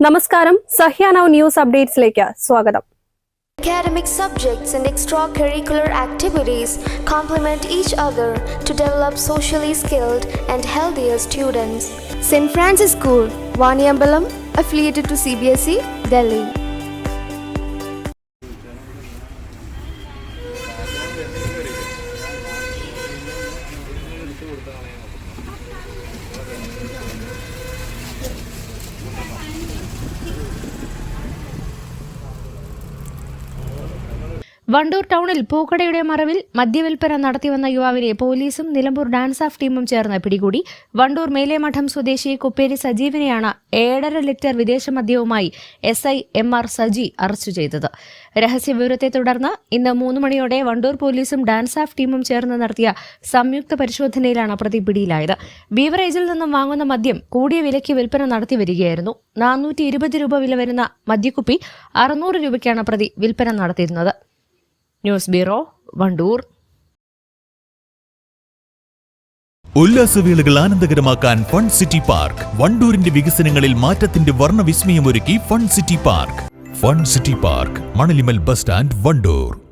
നമസ്കാരം Sahya now news അപ്ഡേറ്റ്സിലേക്ക് സ്വാഗതം Academic subjects and extracurricular activities complement each other to develop socially skilled and healthier students. St. Francis School, Vaniambalam, affiliated to CBSE, E, Delhi. Wandoor ടൗണിൽ പൂക്കടയുടെ മറവിൽ മദ്യവിൽപ്പന നടത്തിവന്ന യുവാവിനെ പോലീസും Nilambur dance of ടീമും ചേർന്ന് പിടികൂടി. വണ്ടൂർ മേലേമഠം സ്വദേശി കുപ്പേരി സജീവിനെയാണ് ഏഴര ലിറ്റർ വിദേശ മദ്യവുമായി S I M R Saji arrest ചെയ്തത്. രഹസ്യവിവരത്തെ തുടർന്ന് ഇന്ന് മൂന്ന് മണിയോടെ വണ്ടൂർ പോലീസും ഡാൻസ് ഓഫ് ടീമും ചേർന്ന് നടത്തിയ സംയുക്ത പരിശോധനയിലാണ് പ്രതി പിടിയിലായത്. ബീവറേജിൽ നിന്നും വാങ്ങുന്ന മദ്യം കൂടിയ വിലയ്ക്ക് വിൽപ്പന നടത്തി വരികയായിരുന്നു. നാനൂറ്റി രൂപ വില വരുന്ന മദ്യക്കുപ്പി അറുന്നൂറ് രൂപയ്ക്കാണ് പ്രതി വിൽപ്പന നടത്തിയിരുന്നത്. News bureau Wandoor. ഉല്ലാസവേളകൾ ആനന്ദകരമാക്കാൻ ഫൺ സിറ്റി പാർക്ക്. വണ്ടൂരിന്റെ വികസനങ്ങളിൽ മാറ്റത്തിന്റെ വർണവിസ്മയമൊരുക്കി fun city park. Fun city park Manalimal bus stand Wandoor.